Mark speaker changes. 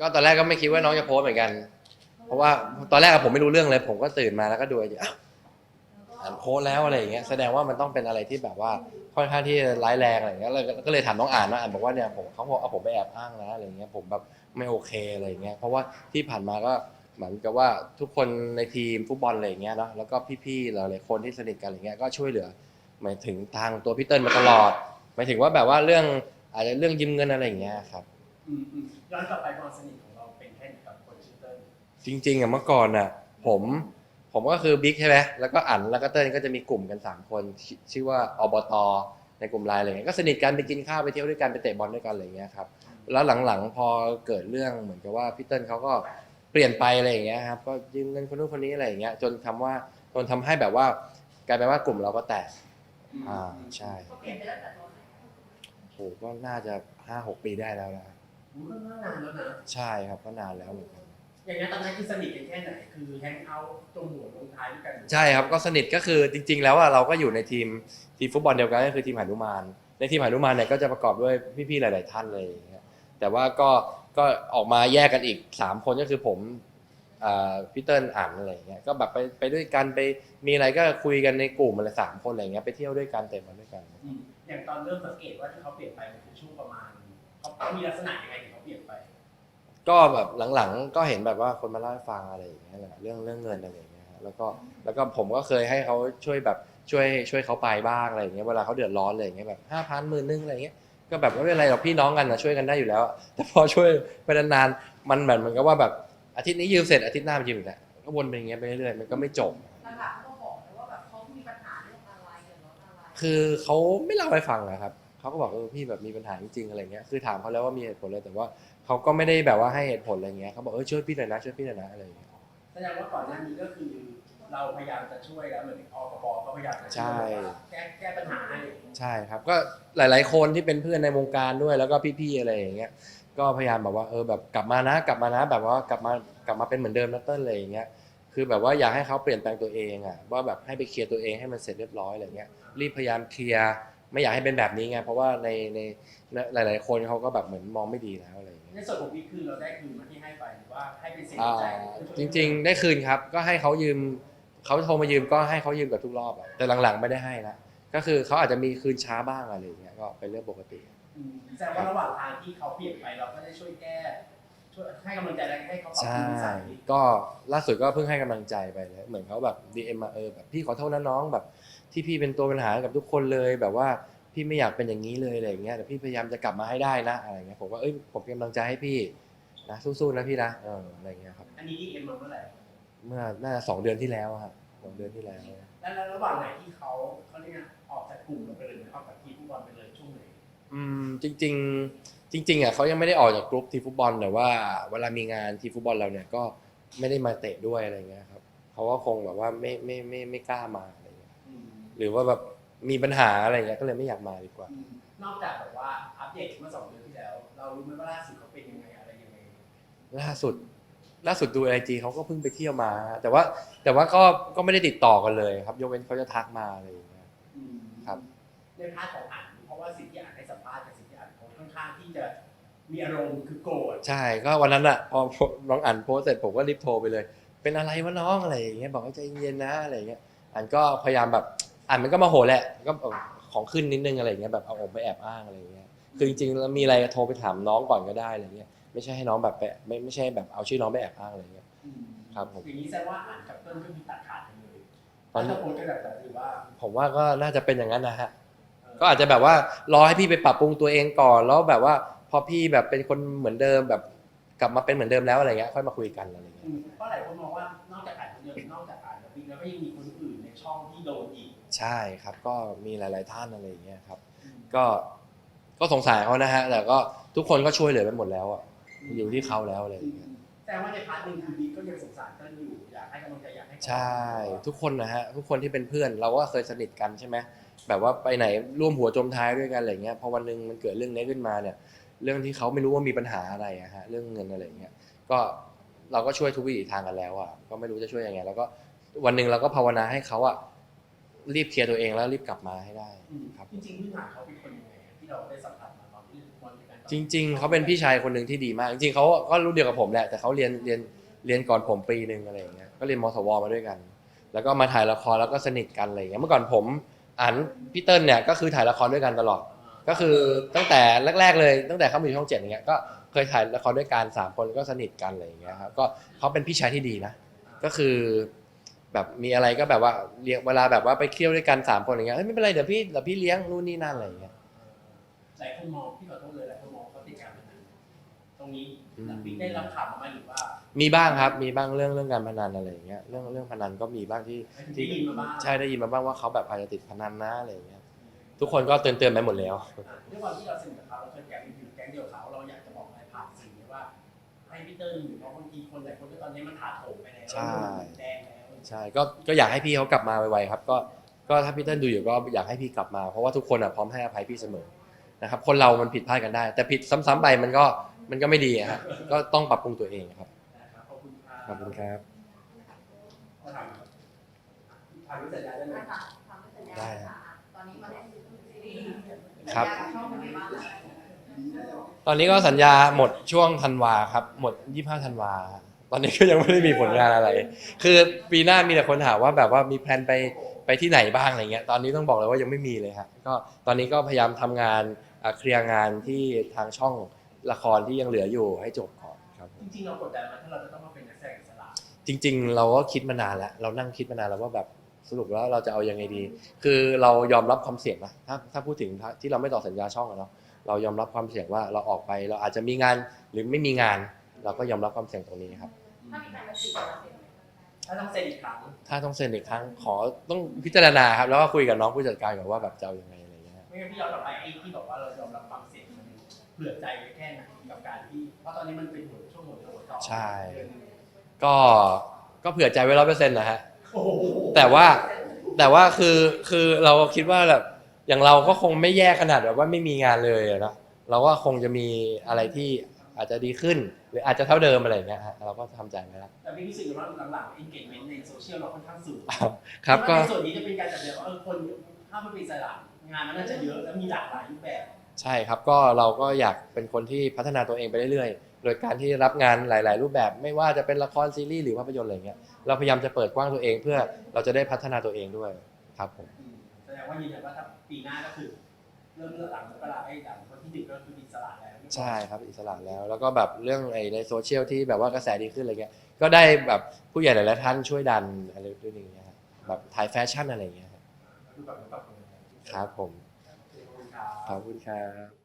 Speaker 1: ก็ตอนแรกก็ไม่คิดว่าน้องจะโพสต์เหมือนกัน เพราะว่าตอนแรกอะผมไม่รู้เรื่องเลย ผมก็ตื่นมาแล้วก็ดูไอจีอ้าวอ่านโพสต์แล้วอะไรอย่างเงี้ยแสดงว่ามันต้องเป็นอะไรที่แบบว่าค่อนข้างที่ร้ายแรงอะไรอย่างเงี้ยแล้วก็เลยถามน้องอ่านว่าอ่านบอกว่าเนี่ยผมเขาบอกเอาผมไปแอบอ้างนะอะไรอย่างเงี้ยผมแบบไม่โอเคอะไรอย่างเงี้ยเพราะว่าที่ผ่านมาก็เหมือนกับว่าทุกคนในทีมฟุตบอลอะไรอย่างเงี้ยเนาะแล้วก็พี่ๆหลายๆคนที่สนิทกันอะไรเงี้ยก็ช่วยเหลือหมายถึงทางตัวพี่เติ้ลมาตลอดหมายถึงว่าแบบว่าเรื่องอาจจะเรื่องยืมเงินอะไรอย่างเงี้ยครับ
Speaker 2: อืมอืมย้อนกลับไปความสนิทของเราเป็นแค่ไหนกับคนชื่อเติ้ล
Speaker 1: จริง ๆอะเมื่อก่อนอะผมผมก็คือบิ๊กใช่ไหมแล้วก็อั๋นแล้วก็เติ้ลก็จะมีกลุ่มกันสามคนชื่อชื่อว่าอบตในกลุ่มไลน์อะไรเงี้ยก็สนิทกันไปกินข้าวไปเที่ยวด้วยกันไปเตะบอลด้วยกันอะไรเงี้ยครับแล้วหลังๆพอเกิดเรื่องเหมือนกับว่าพี่เติ้ลเขาก็เปลี่ยนไปอะไรอย่างเงี้ยครับก็ยืมเงินคนนู้นคนนี้อะไรอย่างเงี้ยจนทำว่าจนทำให้แบบว่ากลายเป็นว่ากลุ่มเราก็แตกอ่าใช่
Speaker 3: เขาเปลี่ยนไปตั้งแต่ตอนไหน
Speaker 1: โหก็น่าจะห้าหกปีได้แล้วนะ
Speaker 2: อืม ก็นานแล้วนะ
Speaker 1: ใช่ครับก็นานแล้วเหมือนกัน
Speaker 2: อย่างนี้นตอนนั้นคือสนิทกันแค่ไหน คือแฮงเอาท์ตรงหัวลงท้ายด้วยกัน
Speaker 1: ใช่ครับก็สนิทก็คือจริง ๆ แล้วอะเราก็อยู่ในทีมทีมฟุตบอลเดียวกันก็คือทีมหนุมาน ในทีมหนุมานเนี่ยก็จะประกอบด้วยพี่ๆหลาย ๆ ท่านเลยอย่างเงี้ยแต่ว่าก็ก็ออกมาแยกกันอีก 3 คนก็คือผมอ่าพี่เติ้ลอ่านอะไรอย่างเงี้ยก็แบบไปไปด้วยกันไปมีอะไรก็คุยกันในกลุ่มอะไรสามคนอะไรเงี้ยไปเที่ยวด้วยกันเตะบอลด้วยกัน
Speaker 2: อืมอย่างตอนเริ่มสังเกตว่าที่เขาเปลี่ยนไปมันคือช่วงประ มาณเขาเขามีลักษณะยังไงถึงเขาเปลี่ยนไป
Speaker 1: ก็แบบหลังๆ ก็เห็นแบบว่าคนมาเล่าให้ฟังอะไรอย่างเงี้ยแหละเรื่องเรื่องเงินอะไรอย่างเงี้ยฮะแล้วก็แล้วก็ผมก็เคยให้เขาช่วยแบบช่วยช่วยเขาไปบ้างอะไรอย่างเงี้ยเวลาเขาเดือดร้อนอะไรอย่างเงี้ยแบบห้าพันหมื่นนึงอะไรอย่างเงี้ยก็แบบไม่เป็นไรหรอกพี่น้องกันนะช่วยกันได้อยู่แล้วแต่พอช่วยไปนานๆมันแบบเหมือนกับว่าแบบอาทิตย์นี้ยืมเสร็จอาทิตย์หน้ามายืมอีกแล้วก็วนไปอย่างเงี้ยไปเรื่อยๆมันก็ไม่จบ
Speaker 3: หลักๆเขาก็บอกเลยว่าแบบเขามีปัญหาเรื่องอะไรเดือดร้อนอะไร
Speaker 1: คือเขาไม่เล่าให้ฟังนะครับ เขาก็บอกเออพี่แบบมีปัญหาจริงๆอะไรเงี้ยคือถามเขาแล้วว่ามีเหตุผลอะไรแต่ว่าเขาก็ไม่ได้แบบว่าให้เหตุผลอะไรเงี้ยเขาบอกเออช่วยพี่หน่อยนะช่วยพี่หน่อยนะอะไรอย่างเงี้ย
Speaker 2: แสดงว่าก่อนหน้านี้ก็คือเราพยายามจะช่วยแล้วเหมือนอปปก็พยายามจะ
Speaker 1: ใช่
Speaker 2: ช่วยแบบว่าแก้แก้ปัญหาให้
Speaker 1: ใช่ครับก็หลาย ๆ คนที่เป็นเพื่อนในวงการด้วยแล้วก็พี่ๆอะไรอย่างเงี้ยก็พยายามแบบว่าเออแบบกลับมานะกลับมานะแบบว่ากลับมากลับมาเป็นเหมือนเดิมนะเต้นอะไรอย่างเงี้ยคือแบบว่าอยากให้เขาเปลี่ยนแปลงตัวเองอะว่าแบบให้ไปเคลียร์ตัวเองให้มันเสร็จเรียบร้อยอะไรเงี้ยรีบพยายามเคลียร์ ไม่อยากให้เป็นแบบนี้ไงเพราะว่าในในในหลาย ๆ คนเขาก็แบบเหมือนมองไม่ดีแล้วอะไรอย่างเงี้ย
Speaker 2: ในส่วนของพี่คือเราได้คืนมาที่ให้ไปหรือว่าให้เป็นสิน
Speaker 1: อ่า
Speaker 2: ใจ
Speaker 1: จริง ๆ ได้คืนครับ ก็ให้เขายืมเขาโทรมายืมก็ให้เขายืมกับทุกรอบอะแต่หลัง ๆ ไม่ได้ให้ละก็คือเขาอาจจะมีคืนช้าบ้างอะไรอย่างเงี้ยก็เป็นเรื่องปกติ
Speaker 2: อืมแสดงว่าระหว่างทางที่เขาเปลี่ยนไปเราก็ได้ช่วยแก้ช่วยให้กำลังใจและให้เขาปรับ
Speaker 1: ใช่
Speaker 2: ปรุงนิสัย
Speaker 1: ก็ล่าสุดก็เพิ่งให้กำลังใจไปเลยเหมือนเขาแบบดีเอ็มมาเออแบบพี่ขอโทษนะน้องแบบ ที่พี่เป็นตัวปัญหากับทุกคนเลยแบบว่าพี่ไม่อยากเป็นอย่างนี้เลยอะไรอย่างเงี้ยแต่พี่พยายามจะกลับมาให้ได้นะอะไรเงี้ยผมก็เอ้ยผมเป็นกำลังใจให้พี่นะสู้ๆนะพี่นะเอออะไรเงี้ยครับ
Speaker 2: อันนี้ดีเอ็มมาเมื่อไหร่
Speaker 1: เมื่อน่าจะสองเดือนที่แล้วครับสองเดือนที่แล้ว
Speaker 2: แล้วแล้วระหว่างไหนที่เขาเขาเรียกไงออกจากกลุ่มเราไปเลยหรือออกจากทีมฟุตบอลไปเลยช่วงไหน
Speaker 1: อืมจริง ๆ จริง ๆอะเขายังไม่ได้ออกจากกรุ๊ปทีมฟุตบอลแต่ว่า เวลามีงานทีมฟุตบอลเราเนี่ยก็ไม่ได้มาเตะด้วยอะไรเงี้ยครับเขาก็คงแบบว่าไม่ไม่ไม่ไม่กล้ามา หรือว่าแบบมีปัญหาอะไรเงี้ยก็เลยไม่อยากมาดีกว่า
Speaker 2: อืมนอกจากแบบว่าอัปเดตเมื่อสองเดือนที่แล้ว เรารู้ไหมว่าล่าสุดเขาเป็นยังไงอะไรยังไง
Speaker 1: ล่าสุด ล่าสุดดูไอจีเขาก็เพิ่งไปเที่ยวมา แต่ว่าแต่ว่าก็ก็ไม่ได้ติดต่อกันเลย ครับยกเว้นเขาจะทักมาอะไรอย่างเงี้ย
Speaker 2: อืม
Speaker 1: ครับ
Speaker 2: ในพาร์ทของอ่านเพราะว่าสิ่งที่อ่านให้สัมภาษณ์กับสิ่งที่อ่านเขาค่อนข้างที่จะมีอารมณ์คือโกรธ
Speaker 1: ใช่ก็วันนั้นอะพอน้องอ่านโพสต์เสร็จผมก็รีบโทรไปเลย เป็นอะไรวะน้องอะไรอย่างเงี้ยบอกว่าใจเย็นๆนะอะไรอย่างเงี้ยอ่านก็พยายามแบบ อ่านมันก็มาโหแหละก็แบบของขึ้นนิดนึงอะไรอย่างเงี้ยแบบเอาผมไปแอบอ้างอะไรอย่างเงี้ยคือจริงๆแล้วมีอะไรโทรไปถามน้องก่อนก็ได้อะไรเงี้ยไม่ใช่ให้น้องแบบไปไม่ไม่ใช่แบบเอาชื่อน้องไปแอบอ้างอะไรเงี้ย
Speaker 2: อืม
Speaker 1: ครับผม
Speaker 2: อย่างนี้แสดงว่าอ่านกับเติ้ลก็มีตัดขาดกันเลย
Speaker 1: ตอนนี้
Speaker 2: ถ้าโพสต์กันแบบนั้นหรือว่า
Speaker 1: ผมว่าก็น่าจะเป็นอย่างนั้นนะฮะ
Speaker 2: เอ่อ
Speaker 1: ก็อาจจะแบบว่ารอให้พี่ไปปรับปรุงตัวเองก่อนแล้วแบบว่าพอพี่แบบเป็นคนเหมือนเดิมแบบกลับมาเป็นเหมือนเดิมแล้วอะไรเงี้ยค่อยมาคุยกันอะไรเงี้ย
Speaker 2: อืมเพราะหลายคนมองว่านอกจากอ่านคนเดียวนอกจากอ่านกับบิ๊กแล้วก็ยังมี
Speaker 1: ใช่ครับก็มีหลาย ๆ ท่านอะไรอย่างเงี้ยครับ
Speaker 2: อืม
Speaker 1: ก็ก็สงสารเขานะฮะแต่ก็ทุกคนก็ช่วยเหลือไปหมดแล้วอะอยู่ที่เขาแล้วอะไรอย่างเงี้ย
Speaker 2: แต่ว่าในพาร์ทหนึ่งคือบิ๊กก็ยังสงสารเติ้ลอยู่อยากให้กำลังใจอยากให้
Speaker 1: ใช่ ทุกคนนะฮะทุกคนที่เป็นเพื่อนเราก็เคยสนิทกันใช่ไหมแบบว่าไปไหนร่วมหัวจมท้ายด้วยกันอะไรเงี้ยพอวันหนึงมันเกิดเรื่องนี้ขึ้นมาเนี่ย เรื่องที่เขาไม่รู้ว่ามีปัญหาอะไรอะฮะเรื่องเงินอะไรเงี้ยก็เราก็ช่วยทุกวิถีทางกันแล้วอะก็ไม่รู้จะช่วยยังไงแล้วก็วันหนึ่งเราก็ภาวนาให้เขาอะ รีบเคลียร์ตัวเองแล้วรีบกลับมาให้ได้
Speaker 2: อืม
Speaker 1: ครับ
Speaker 2: จริงๆพื้นฐานเขาเป็นคนยังไงอะที่เราได้สัมผัสมาตอนที่บอลด้วยกัน
Speaker 1: จริง ๆเขาเป็นพี่ชายคนหนึ่งที่ดีมาก จริงๆเขาก็รุ่นเดียวกับผมแหละแต่เขาเรียนเรียนเรียนก่อนผมปีหนึ่งอะไรอย่างเงี้ยก็เรียนมสวมาด้วยกัน แล้วก็มาถ่ายละครแล้วก็สนิทกันอะไรอย่างเงี้ยเมื่อก่อนผมอ่านพี่เติ้ลเนี่ยก็คือถ่ายละครด้วยกันตลอด ก็คือตั้งแต่แรก ๆ เลยตั้งแต่เขามาอยู่ช่องเจ็ดอย่างเงี้ยก็เคยถ่ายละครด้วยกันสามคนก็สนิทกันอะไรอย่างเงี้ยครับก็เขาเป็นพี่ชายที่ดีนะ ก็คือ แบบมีอะไรก็แบบว่าเลี้ยงเวลาแบบว่าไปเที่ยวด้วยกันสามคนอย่างเงี้ยเอ้ยไม่เป็นไรเดี๋ยวพี่เดี๋ยวพี่เลี้ยงนู่นนี่นั่นอะไรอย่างเงี้ย
Speaker 2: หลายคนมองพี่ขอโทษเลยหลายคนมองเขาติดการพนันตรงนี้
Speaker 1: อืม
Speaker 2: พี่ได้รับข่าวมาไหมหรือว่า
Speaker 1: มีบ้างครับ มีบ้างเรื่องเรื่องการพนันอะไรอย่างเงี้ยเรื่องเรื่องพนันก็มีบ้างที่
Speaker 2: ได้ยินมาบ้าง
Speaker 1: ใช่ได้ยินมาบ้างว่าเขาแบบอาจจะติดพนันนะอะไรอย่างเงี้ยทุกคนก็เตือนเตือนๆไปหมดแล้ว
Speaker 2: ด้วยความที่เราสนิทกับเขาเราเคยแก๊งอยู่แก๊งเดียวกับเขาเราอยากจะบอกอะไรผ่านสื่อนี้ว่าให้พี่เติ้ลหรือว่าบางทีคนหลายคนที่ตอนนี้มันถาโถมไปแล้ว
Speaker 1: ใช่
Speaker 2: แดงแล้ว
Speaker 1: ใช่ก็ก็อยากให้พี่เขากลับมาไวๆครับก็ก็ถ้าพี่เติ้ลดูอยู่ก็อยากให้พี่กลับมาเพราะว่าทุกคนอะพร้อมให้อภัยพี่เสมอนะครับคนเรามันผิดพลาดกันได้ แต่ผิดซ้ำๆไปมันก็มันก็ไม่ดีอะครับก็ต้องปรับปรุงตัวเองครับ
Speaker 2: นะครับขอบคุณครับ
Speaker 1: ขอบคุณครับ
Speaker 2: ขอถามถามรู้สัญญาได้ไหม
Speaker 3: นะคะทำให้สัญญา
Speaker 1: ได้
Speaker 3: ค่ะตอนนี้มาเล่นซีรีส์
Speaker 1: ครับ
Speaker 3: สัญญากับช่องเป็นไงบ้างคะ
Speaker 1: ตอนนี้ก็สัญญาหมดช่วงธันวาครับ หมด 25ธันวาต อนนี้ก็ยังไม่ได้มีผลงานอะไร คือปีหน้ามีแต่คนถามว่าแบบว่ามีแพลนไปไปที่ไหนบ้างอะไรเงี้ย ตอนนี้ต้องบอกเลยว่ายังไม่มีเลยครับก็ตอนนี้ก็พยายามทำงานอะเคลียร์งานที่ทางช่องละครที่ยังเหลืออยู่ให้จบก่อนครับผม
Speaker 2: จริงๆเรากดดันมาถ้าเราจะต้องมาเป็นนักแสดงอิสระ
Speaker 1: จริง ๆ เราก็คิดมานานแล้ว เรานั่งคิดมานานแล้วว่าแบบสรุปแล้วเราจะเอายังไงดี คือเรายอมรับความเสี่ยงนะ ถ้าถ้าพูดถึงที่เราไม่ต่อสัญญาช่องอะเนาะ เรายอมรับความเสี่ยงว่าเราออกไปเราอาจจะมีงานหรือไม่มีงาน เราก็ยอมรับความเสี่ยงตรงนี้ครับ
Speaker 3: ถ้ามีใครมาจีบเราเป็นไหม
Speaker 2: ถ้าต้องเซ็นอีกครั้ง
Speaker 1: ถ้าต้องเซ็นอีกครั้งขอต้องพิจารณาครับแล้วก็คุยกับน้องผู้จัดการก่อนว่าแบบจะเอายังไงอะไรอย่างเงี้ย
Speaker 2: ไม่งั้นพี่ย้อนกลับไปไอ้ที่บอกว่าเรายอมรับความเสี่ยงมันเผื่อใจไว้แค่ไหนกับการที่เพราะตอนนี้มันเป็นหัวช่วงหัวหัวต่อ
Speaker 1: ใช่ ก็ก็เผื่อใจไว้ร้อยเปอร์เซ็นต์นะฮะ
Speaker 2: โอ้โห
Speaker 1: แต่ว่าแต่ว่าคือคือเราคิดว่าแบบอย่างเราก็คงไม่แย่ขนาดแบบว่าไม่มีงานเลยอะเนาะเราก็คงจะมีอะไรที่ อาจจะดีขึ้น หรืออาจจะเท่าเดิมอะไรอย่างเงี้ยฮะเราก็ทำใจไว้แล้ว
Speaker 2: แต่พี่รู้สึกว่าหลังๆ engagement ในโซเชียลเราค่อนข้างสูง
Speaker 1: ครับก็
Speaker 2: ในส่วนนี้จะเป็นการจัดเดี่ยวว่าเออคนถ้ามันเป็นอิสระงานมันน่าจะเยอะและมีหลากหลายรูปแบบ
Speaker 1: ใช่ครับก็เราก็อยากเป็นคนที่พัฒนาตัวเองไปเรื่อยๆ โดยการที่รับงานหลาย ๆ รูปแบบ ไม่ว่าจะเป็นละครซีรีส์หรือภาพยนตร์อะไรเงี้ยเราพยายามจะเปิดกว้างตัวเองเพื่อเราจะได้พัฒนาตัวเองด้วยครับผม
Speaker 2: อืมแสดงว่ายืนยันว่าถ้าปีหน้าก็คือ เริ่มหลังมกราไอ้หลังวันที่หนึ่งก็คืออิสระแล้ว
Speaker 1: ใช่ครับอิสระแล้ว แล้วก็แบบเรื่องไอ้ในโซเชียลที่แบบว่ากระแสดีขึ้นอะไรเงี้ยก็ได้แบบผู้ใหญ่หลายๆท่านช่วยดันอะไรด้วยอย่างเงี้ยครับแบบถ่ายแฟชั่นอะไรเงี้ยครับ
Speaker 2: รูปแบบรูปแบบ
Speaker 1: ครับผม
Speaker 2: ขอบคุณครับ
Speaker 1: ขอบคุณครับ